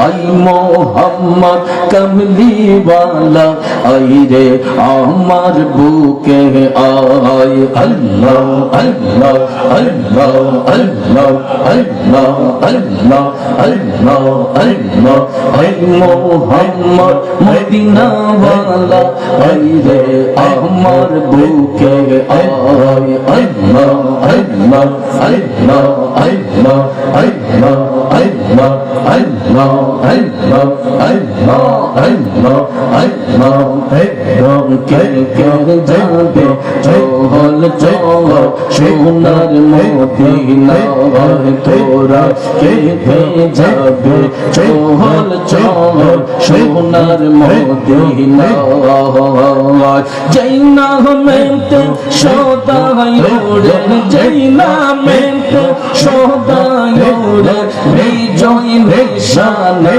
I Mohammad কমলি ওয়ালা আই রে আমার বুকে আয় আল্লাহ আল্লাহ আল্লাহ আল্লাহ আল্লাহ আল্লাহ আল্লাহ আল্লাহ আই মোহাম্মদ মদিনা ওয়ালা আই রে আমার বুকে আয় আল্লাহ আল্লাহ আল্লাহ আল্লাহ আল্লাহ আল্লাহ চহল চহল সোনার মদিনা তোরা কে যাবে চহল চহল সোনার মদিনা জৈনা মেতে সদায় জৈনা মেতে সদায় ওরে বিজয় নিশানা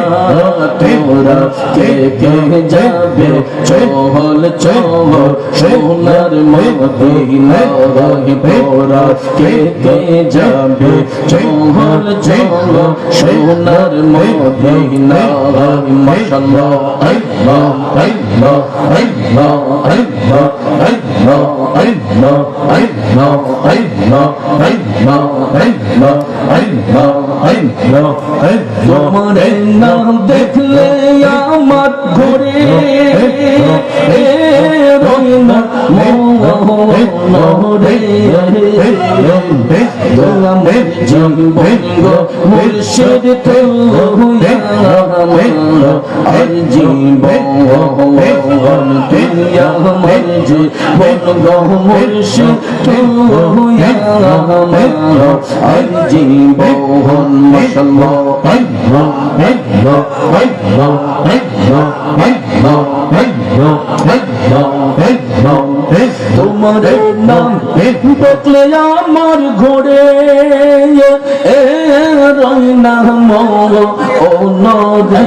তোরা কে কে যাবে? চহল চল সোনার মদিনা তোরা কে কে যাবে? চহল চল সোনার মদিনা মাশাআল্লাহ আল্লাহ আল্লাহ আল্লাহ আল্লাহ আল্লাহ নাম দেখলে আমার ঘরে রঙ মোহরে জঙ্গ মুর্শিদ তোমার নাম দেখলে আমার ঘোরে। এ রইনা মোর ও নদী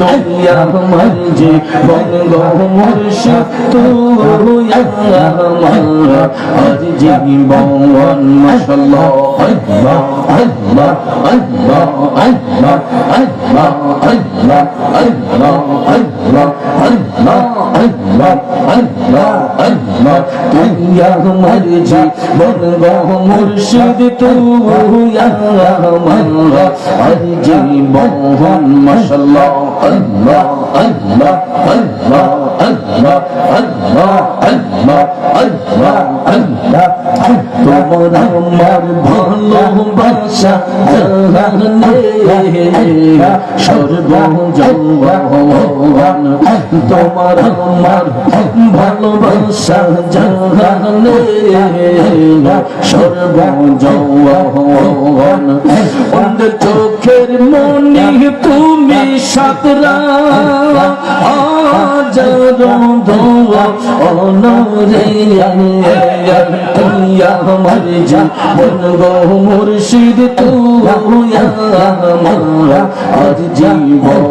আমার জীবন গো মুর্শিদ তুই আমার আজ জীবন মাশাআল্লাহ আল্লাহ আল্লাহ আল্লাহ আল্লাহ আল্লাহ আল্লাহ আল্লাহ আল্লাহ আল্লাহ আল্লাহ আল্লাহ আল্লাহ তুই আমার জীবন গো মুর্শিদ তুই আমার আজ জীবন মাশাআল্লাহ আল্লাহ আল্লাহ আল্লাহ আল্লাহ আল্লাহ আল্লাহ আল্লাহ আল্লাহ তোমার আমার ভালোবাসা জানে সর্বজৌবন তোমার আমার ভালোবাসা জানে সর্বজৌবন অন্ধের চোখের মনি তুমি সাতরা হাজারো দোয়া অনরে তুই আমার জীবন গো মুর্শিদ তুই আমার আর জীবন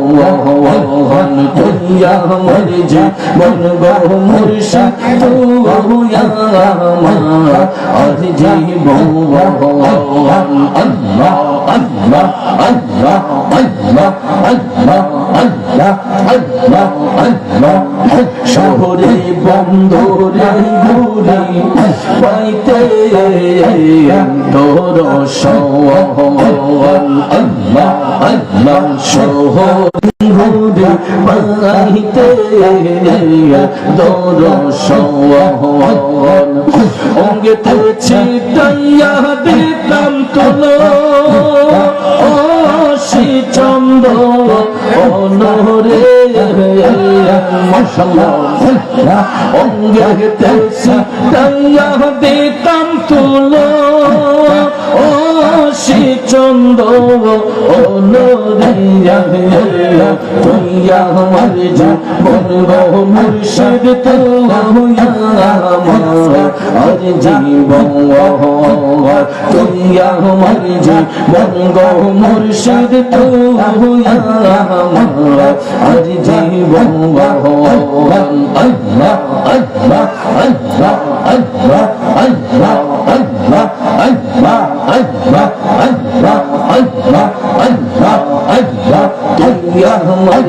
তুই আমার জীবন গো মুর্শিদ তুই আমার আর জীবন আল্লাহ আল্লাহ আল্লাহ আল্লাহ আল্লাহ আল্লাহ। শহরে বন্দরে ঘুরে পাইতে তোর শহরে ঘুরে পাইতে তোর অঙ্গে তো ছিটাইয়া দিতাম তোলো আছি চন্দ অনহরে অঙ্গে তেসি তাইয়া দিতাম তুলো ও শ্রী চন্দ অনরিয়া তুইয়া আমার জীবন মুর্শিদ তুইয়া আমার আর জীবন তুইয়া আমার জীবন গো মুর্শিদ তুইয়া আমার আর জীবন আল্লাহ আল্লাহ আল্লাহ আল্লাহ আল্লাহ আল্লাহ আল্লাহ আল্লাহ আল্লাহ আল্লাহ আল্লাহ আল্লাহ তুই আমার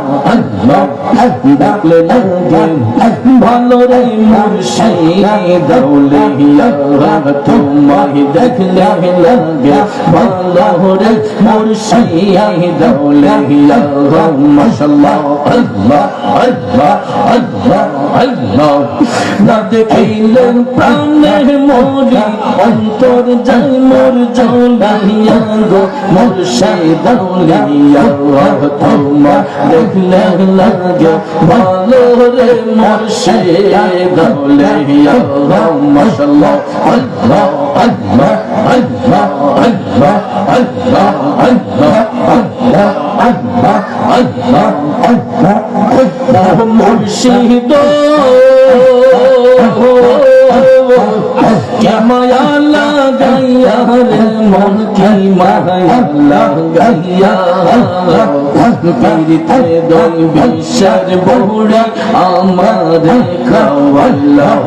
ডাকলেন যে ভালো রে মুর্শিদৌলিয়া তোমায় দেখলে লাগে ভালো রে মুর্শিদৌলিয়া মাশাআল্লাহ আল্লাহ আল্লাহ আল্লাহ আল্লাহ না দেখিলেন প্রাণে মরি অন্তর যাই মোর জৌলিয়া গো মুর্শিদৌলিয়া তোমায় দেখলে লাগে ভালো রে মুর্শিদ দৌলিয়া মাশাআল্লাহ আল্লাহ আল্লাহ আল্লাহ আল্লাহ আল্লাহ আল্লাহ আল্লাহ আল্লাহ আল্লাহ আল্লাহ আল্লাহ মুর্শিদ কে মায়া লাগাইয়া রে মন কি মায়া লাগাইয়া পীড়িতে দই বিশ্বাস বৌড়ি আমার খাওয়াল্লাহ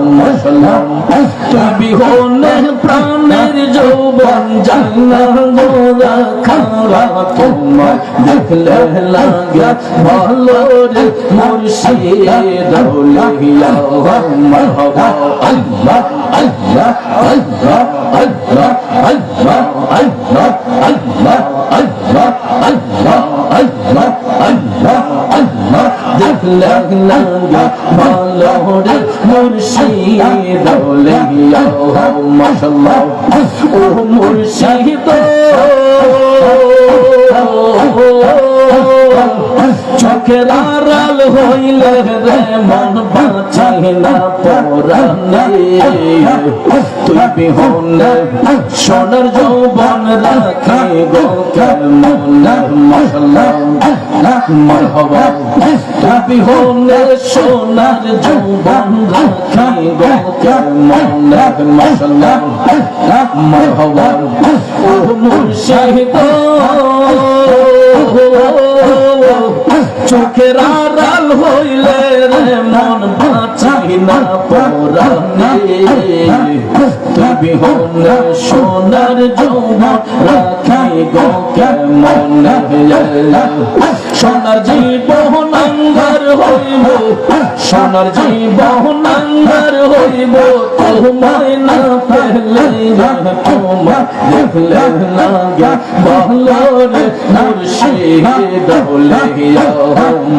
প্রাণের যৌবন জানা দেখলে লাগে ভালো রে মুর্শিদ আল্লাহ আল্লাহ। মুর্শিদ দৌলিয়া মাশাআল্লাহ ও মুর্শিদ, চোখের আড়াল হইলে রে মন বাঁচাই না পরানে তুই বিহনে সোনার যৌবন রাখে গো কেমন? মশলা মরহবা তুই হলে সোনার যৌবন রাখে গো। কেমন মশলা মরহবা ও মুর্শিদ চোখের আড়াল হইলে রে, মন বাঁচি না পরানে তুমি হলে সোনার যৌবন, রাখি গো কেমন। সোনার জীবন আঙ্গার হইব সোনার জীবন আঙ্গার হইব, তোমায় না পেলে তোমার দেখলে লাগে ভালো রে মুর্শিদ দৌলিয়া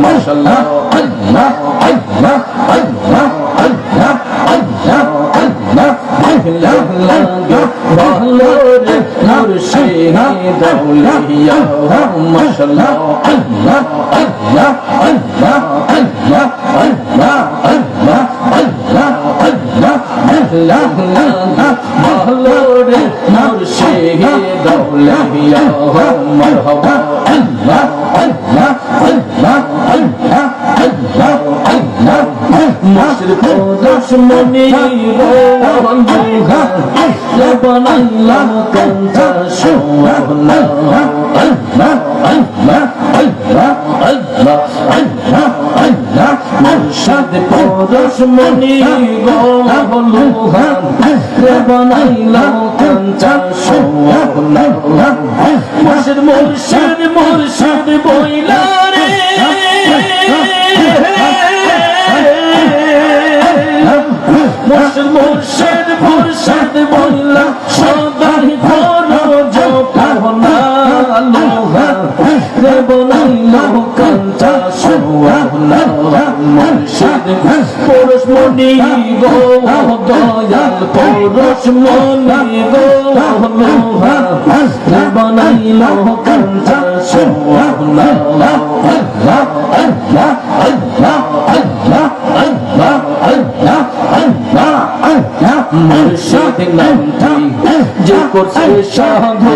মাশাআল্লাহ, আল্লাহ আল্লাহ আল্লাহ আল্লাহ আল্লাহ আল্লাহ দেখলে আল্লাহ আল্লাহ আল্লাহ আল্লাহ আল্লাহ আল্লাহ আল্লাহ আল্লাহ ভালো রে মুর্শিদ দৌলিয়া মারহাবা আল্লাহ আল্লাহ আল্লাহ আল্লাহ আল্লাহ আল্লাহ মুশরিক দুশমনি লবনাল্লা কঞ্চা সোনা আল্লাহ আল্লাহ আল্লাহ আল্লাহ আল্লাহ মানসাদ পরশ মনি গোলুহা বানাইলাম কাঞ্চা সোয়াবলা মুর্শিদ মুর্শিদ মুর্শিদ বইলা রে নিব দয়াল পরশ মনিব লোহা বানাইল কাঞ্চা সোনা মুর্শিদ নামটি যে করছে সাধু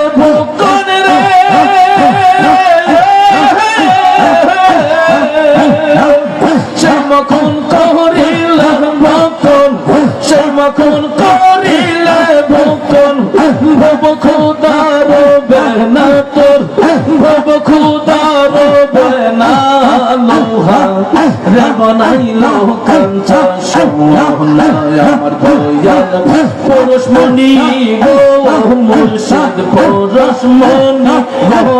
মাখন করিল ভুকন সে মাখন করিল ভুকন ভব খুদার বেনা তোর ভব খুদার বেনা লোহা রে বনাইল কাঞ্চা আমার দয়াল পুরুষ মনি গো মুর্শিদ পুরুষ মনি গো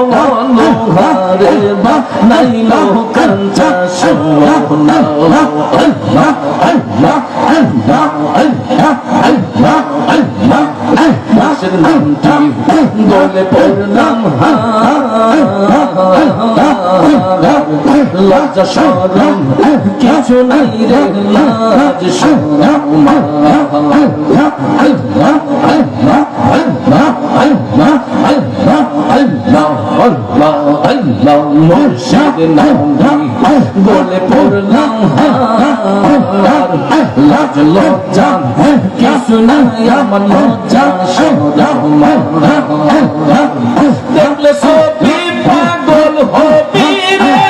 লোহা রে বানাইল কাঞ্চা সোনা আল্লাহ আল্লাহ আল্লাহ আল্লাহ আল্লাহ আল্লাহ মাসের নামটি গলে পড়লাম লজ্জা সরম কিছু নাই রে লাজ সরম গলে পড়লাম দেখলে সবই পাগল হবি রে।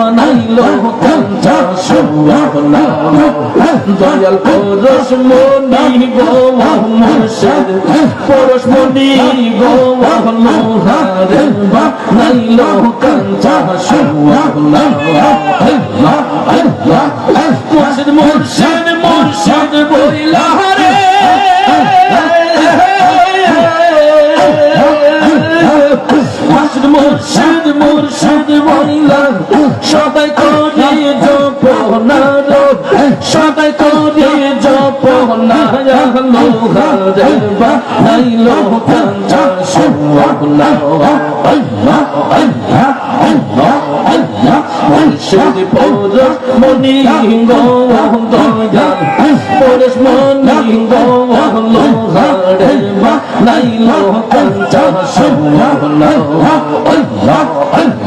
বানাইলো দয়াল পরশ মনি গো মুর্শিদ পরশ মনি গো লোহা রে বানাইলো কাঞ্চা সোনা মুর্শিদ মুর্শিদ মুর্শিদ বইলা রে সদাই করে জপ না জানো হাজারবা হাইলো কাঞ্জা সুবহানা আল্লাহ আল্লাহ আল্লাহ আল্লাহ, মুর্শিদ পৌর মনি গো দয়া পরশ মনি গো হলো হাড়বা নাইলো কাঞ্জা সুবহানা আল্লাহ আল্লাহ